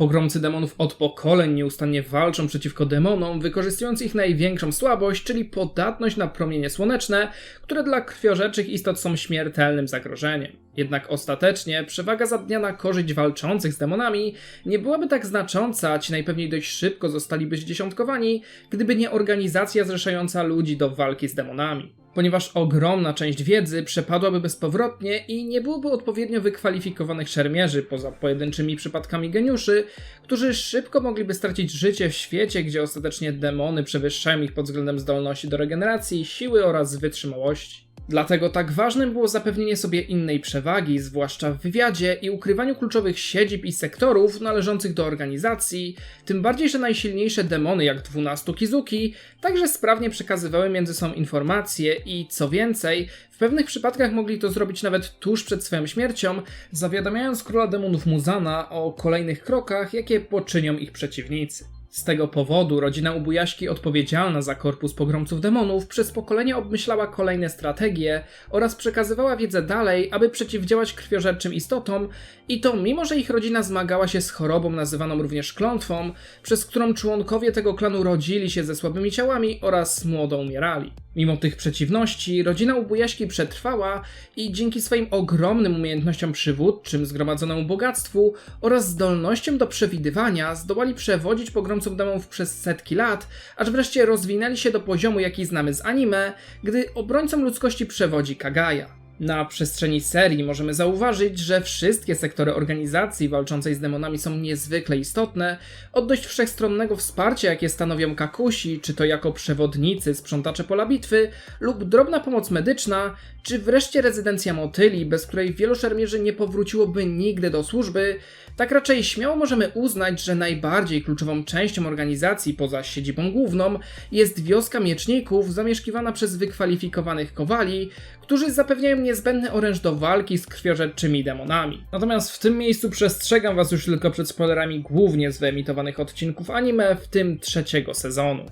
Pogromcy demonów od pokoleń nieustannie walczą przeciwko demonom, wykorzystując ich największą słabość, czyli podatność na promienie słoneczne, które dla krwiożerczych istot są śmiertelnym zagrożeniem. Jednak ostatecznie przewaga za dnia na korzyść walczących z demonami nie byłaby tak znacząca, ci najpewniej dość szybko zostaliby zdziesiątkowani, gdyby nie organizacja zrzeszająca ludzi do walki z demonami ponieważ ogromna część wiedzy przepadłaby bezpowrotnie i nie byłoby odpowiednio wykwalifikowanych szermierzy, poza pojedynczymi przypadkami geniuszy, którzy szybko mogliby stracić życie w świecie, gdzie ostatecznie demony przewyższają ich pod względem zdolności do regeneracji, siły oraz wytrzymałości. Dlatego tak ważnym było zapewnienie sobie innej przewagi, zwłaszcza w wywiadzie i ukrywaniu kluczowych siedzib i sektorów należących do organizacji, tym bardziej, że najsilniejsze demony jak 12 Kizuki także sprawnie przekazywały między sobą informacje i co więcej, w pewnych przypadkach mogli to zrobić nawet tuż przed swoją śmiercią, zawiadamiając króla demonów Muzana o kolejnych krokach, jakie poczynią ich przeciwnicy. Z tego powodu rodzina Ubujaśki odpowiedzialna za korpus pogromców demonów przez pokolenia obmyślała kolejne strategie oraz przekazywała wiedzę dalej, aby przeciwdziałać krwiożerczym istotom i to mimo, że ich rodzina zmagała się z chorobą nazywaną również klątwą, przez którą członkowie tego klanu rodzili się ze słabymi ciałami oraz młodo umierali. Mimo tych przeciwności, rodzina Ubujaśki przetrwała i dzięki swoim ogromnym umiejętnościom przywódczym, zgromadzonemu bogactwu oraz zdolnościom do przewidywania zdołali przewodzić pogromców demonów przez setki lat, aż wreszcie rozwinęli się do poziomu, jaki znamy z anime, gdy obrońcom ludzkości przewodzi Kagaya. Na przestrzeni serii możemy zauważyć, że wszystkie sektory organizacji walczącej z demonami są niezwykle istotne, od dość wszechstronnego wsparcia, jakie stanowią kakusi, czy to jako przewodnicy, sprzątacze pola bitwy, lub drobna pomoc medyczna, czy wreszcie rezydencja motyli, bez której wielu szermierzy nie powróciłoby nigdy do służby, tak raczej śmiało możemy uznać, że najbardziej kluczową częścią organizacji poza siedzibą główną jest wioska mieczników zamieszkiwana przez wykwalifikowanych kowali, którzy zapewniają niezbędny oręż do walki z krwiożerczymi demonami. Natomiast w tym miejscu przestrzegam was już tylko przed spoilerami głównie z wyemitowanych odcinków anime, w tym trzeciego sezonu.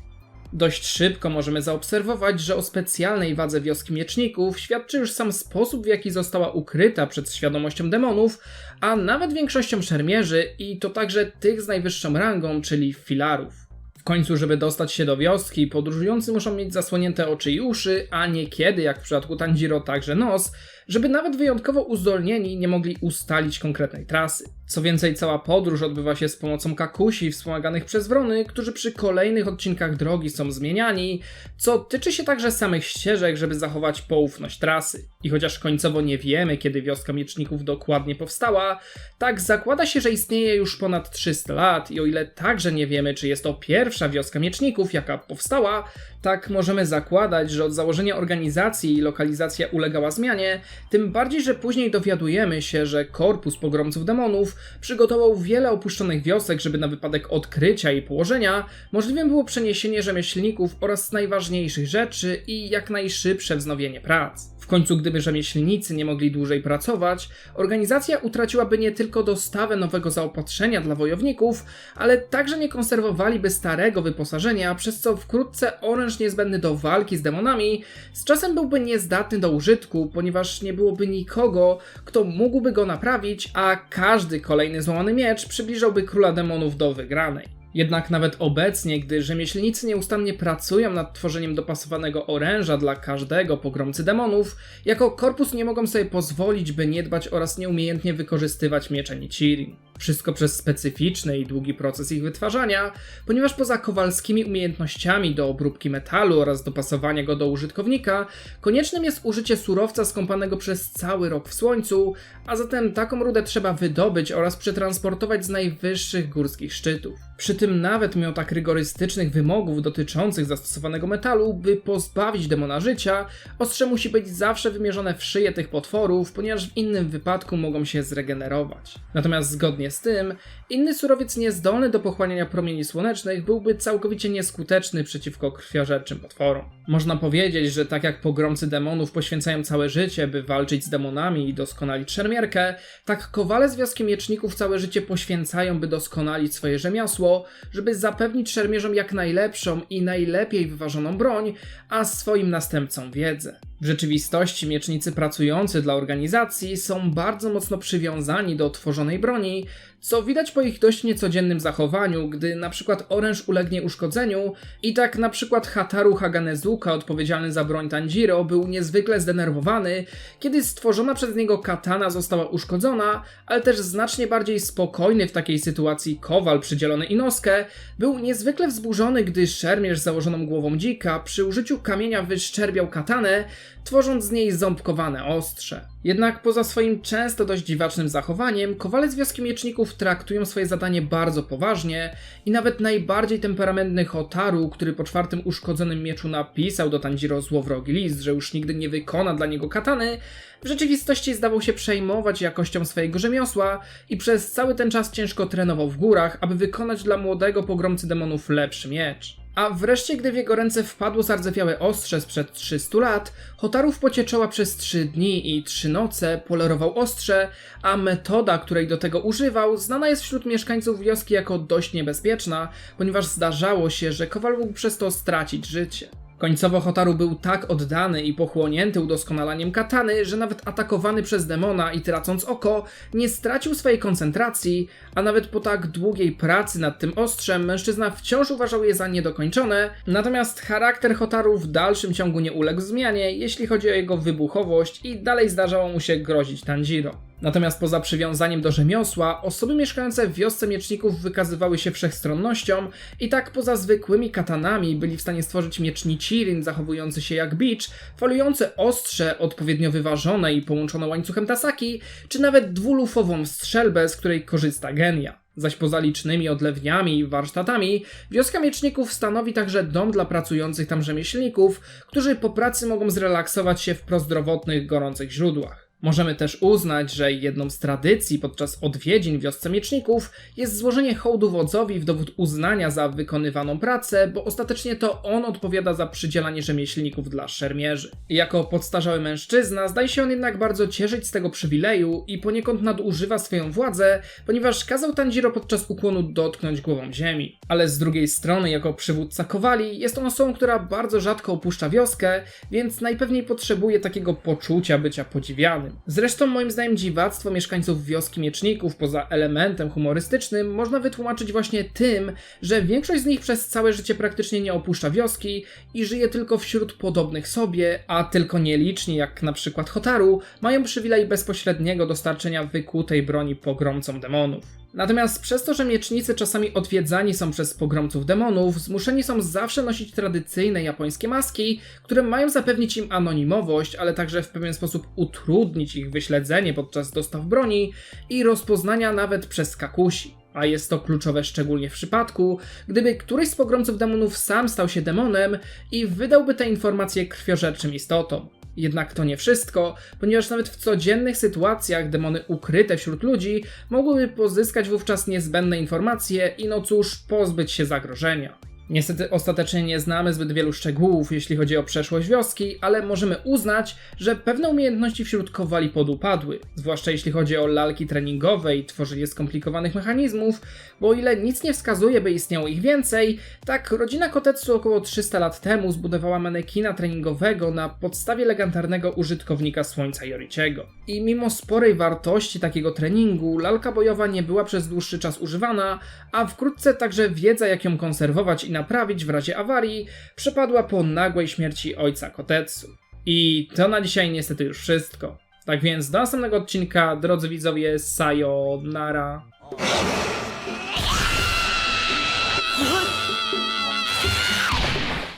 Dość szybko możemy zaobserwować, że o specjalnej wadze wioski mieczników świadczy już sam sposób, w jaki została ukryta przed świadomością demonów, a nawet większością szermierzy i to także tych z najwyższą rangą, czyli filarów. W końcu, żeby dostać się do wioski, podróżujący muszą mieć zasłonięte oczy i uszy, a niekiedy, jak w przypadku Tanjiro, także nos, żeby nawet wyjątkowo uzdolnieni nie mogli ustalić konkretnej trasy. Co więcej, cała podróż odbywa się z pomocą kakusi wspomaganych przez wrony, którzy przy kolejnych odcinkach drogi są zmieniani, co tyczy się także samych ścieżek, żeby zachować poufność trasy. I chociaż końcowo nie wiemy, kiedy wioska mieczników dokładnie powstała, tak zakłada się, że istnieje już ponad 300 lat i o ile także nie wiemy, czy jest to pierwsza wioska mieczników, jaka powstała, tak możemy zakładać, że od założenia organizacji lokalizacja ulegała zmianie, tym bardziej, że później dowiadujemy się, że korpus pogromców demonów przygotował wiele opuszczonych wiosek, żeby na wypadek odkrycia i położenia możliwym było przeniesienie rzemieślników oraz najważniejszych rzeczy i jak najszybsze wznowienie prac. Końcu, gdyby rzemieślnicy nie mogli dłużej pracować, organizacja utraciłaby nie tylko dostawę nowego zaopatrzenia dla wojowników, ale także nie konserwowaliby starego wyposażenia, przez co wkrótce oręż niezbędny do walki z demonami z czasem byłby niezdatny do użytku, ponieważ nie byłoby nikogo, kto mógłby go naprawić, a każdy kolejny złamany miecz przybliżałby króla demonów do wygranej. Jednak nawet obecnie, gdy rzemieślnicy nieustannie pracują nad tworzeniem dopasowanego oręża dla każdego pogromcy demonów, jako korpus nie mogą sobie pozwolić, by nie dbać oraz nieumiejętnie wykorzystywać miecze Nichirin. Wszystko przez specyficzny i długi proces ich wytwarzania, ponieważ poza kowalskimi umiejętnościami do obróbki metalu oraz dopasowania go do użytkownika, koniecznym jest użycie surowca skąpanego przez cały rok w słońcu, a zatem taką rudę trzeba wydobyć oraz przetransportować z najwyższych górskich szczytów. Przy tym nawet mimo tak rygorystycznych wymogów dotyczących zastosowanego metalu, by pozbawić demona życia, ostrze musi być zawsze wymierzone w szyję tych potworów, ponieważ w innym wypadku mogą się zregenerować. Natomiast zgodnie z tym, inny surowiec niezdolny do pochłaniania promieni słonecznych byłby całkowicie nieskuteczny przeciwko krwiożerczym potworom. Można powiedzieć, że tak jak pogromcy demonów poświęcają całe życie, by walczyć z demonami i doskonalić szermierkę, tak kowale z wioski mieczników całe życie poświęcają, by doskonalić swoje rzemiosło, żeby zapewnić szermierzom jak najlepszą i najlepiej wyważoną broń, a swoim następcom wiedzę. W rzeczywistości miecznicy pracujący dla organizacji są bardzo mocno przywiązani do tworzonej broni, co widać po ich dość niecodziennym zachowaniu, gdy na przykład oręż ulegnie uszkodzeniu i tak na przykład Hataru Haganezuka, odpowiedzialny za broń Tanjiro, był niezwykle zdenerwowany, kiedy stworzona przez niego katana została uszkodzona, ale też znacznie bardziej spokojny w takiej sytuacji kowal przydzielony Inoskę był niezwykle wzburzony, gdy szermierz z założoną głową dzika przy użyciu kamienia wyszczerbiał katanę, tworząc z niej ząbkowane ostrze. Jednak poza swoim często dość dziwacznym zachowaniem, kowale z wioski mieczników traktują swoje zadanie bardzo poważnie i nawet najbardziej temperamentny Hotaru, który po czwartym uszkodzonym mieczu napisał do Tanjiro złowrogi list, że już nigdy nie wykona dla niego katany, w rzeczywistości zdawał się przejmować jakością swojego rzemiosła i przez cały ten czas ciężko trenował w górach, aby wykonać dla młodego pogromcy demonów lepszy miecz. A wreszcie, gdy w jego ręce wpadło zardzewiałe ostrze sprzed 300 lat, Hotaru w pocie czoła przez 3 dni i 3 noce polerował ostrze, a metoda, której do tego używał, znana jest wśród mieszkańców wioski jako dość niebezpieczna, ponieważ zdarzało się, że kowal mógł przez to stracić życie. Końcowo Hotaru był tak oddany i pochłonięty udoskonalaniem katany, że nawet atakowany przez demona i tracąc oko, nie stracił swojej koncentracji, a nawet po tak długiej pracy nad tym ostrzem mężczyzna wciąż uważał je za niedokończone, natomiast charakter Hotaru w dalszym ciągu nie uległ zmianie, jeśli chodzi o jego wybuchowość i dalej zdarzało mu się grozić Tanjiro. Natomiast poza przywiązaniem do rzemiosła, osoby mieszkające w wiosce mieczników wykazywały się wszechstronnością i tak poza zwykłymi katanami byli w stanie stworzyć miecz Nichirin zachowujący się jak bicz, falujące ostrze odpowiednio wyważone i połączone łańcuchem Tasaki, czy nawet dwulufową strzelbę, z której korzysta Genia. Zaś poza licznymi odlewniami i warsztatami, wioska mieczników stanowi także dom dla pracujących tam rzemieślników, którzy po pracy mogą zrelaksować się w prozdrowotnych, gorących źródłach. Możemy też uznać, że jedną z tradycji podczas odwiedzin wiosce mieczników jest złożenie hołdu wodzowi w dowód uznania za wykonywaną pracę, bo ostatecznie to on odpowiada za przydzielanie rzemieślników dla szermierzy. Jako podstarzały mężczyzna zdaje się on jednak bardzo cieszyć z tego przywileju i poniekąd nadużywa swoją władzę, ponieważ kazał Tanjiro podczas ukłonu dotknąć głową ziemi. Ale z drugiej strony, jako przywódca kowali, jest on osobą, która bardzo rzadko opuszcza wioskę, więc najpewniej potrzebuje takiego poczucia bycia podziwianym. Zresztą moim zdaniem dziwactwo mieszkańców wioski mieczników poza elementem humorystycznym można wytłumaczyć właśnie tym, że większość z nich przez całe życie praktycznie nie opuszcza wioski i żyje tylko wśród podobnych sobie, a tylko nieliczni, jak na przykład Hotaru, mają przywilej bezpośredniego dostarczenia wykutej broni pogromcom demonów. Natomiast przez to, że miecznicy czasami odwiedzani są przez pogromców demonów, zmuszeni są zawsze nosić tradycyjne japońskie maski, które mają zapewnić im anonimowość, ale także w pewien sposób utrudnić ich wyśledzenie podczas dostaw broni i rozpoznania nawet przez kakusi. A jest to kluczowe szczególnie w przypadku, gdyby któryś z pogromców demonów sam stał się demonem i wydałby te informacje krwiożerczym istotom. Jednak to nie wszystko, ponieważ nawet w codziennych sytuacjach demony ukryte wśród ludzi mogłyby pozyskać wówczas niezbędne informacje i no cóż, pozbyć się zagrożenia. Niestety ostatecznie nie znamy zbyt wielu szczegółów, jeśli chodzi o przeszłość wioski, ale możemy uznać, że pewne umiejętności wśród kowali podupadły, zwłaszcza jeśli chodzi o lalki treningowe i tworzenie skomplikowanych mechanizmów, bo o ile nic nie wskazuje, by istniało ich więcej, tak rodzina Kotetsu około 300 lat temu zbudowała manekina treningowego na podstawie legendarnego użytkownika Słońca Yoriciego. I mimo sporej wartości takiego treningu, lalka bojowa nie była przez dłuższy czas używana, a wkrótce także wiedza jak ją konserwować i naprawić w razie awarii przepadła po nagłej śmierci ojca Kotetsu. I to na dzisiaj niestety już wszystko. Tak więc do następnego odcinka, drodzy widzowie, sayonara.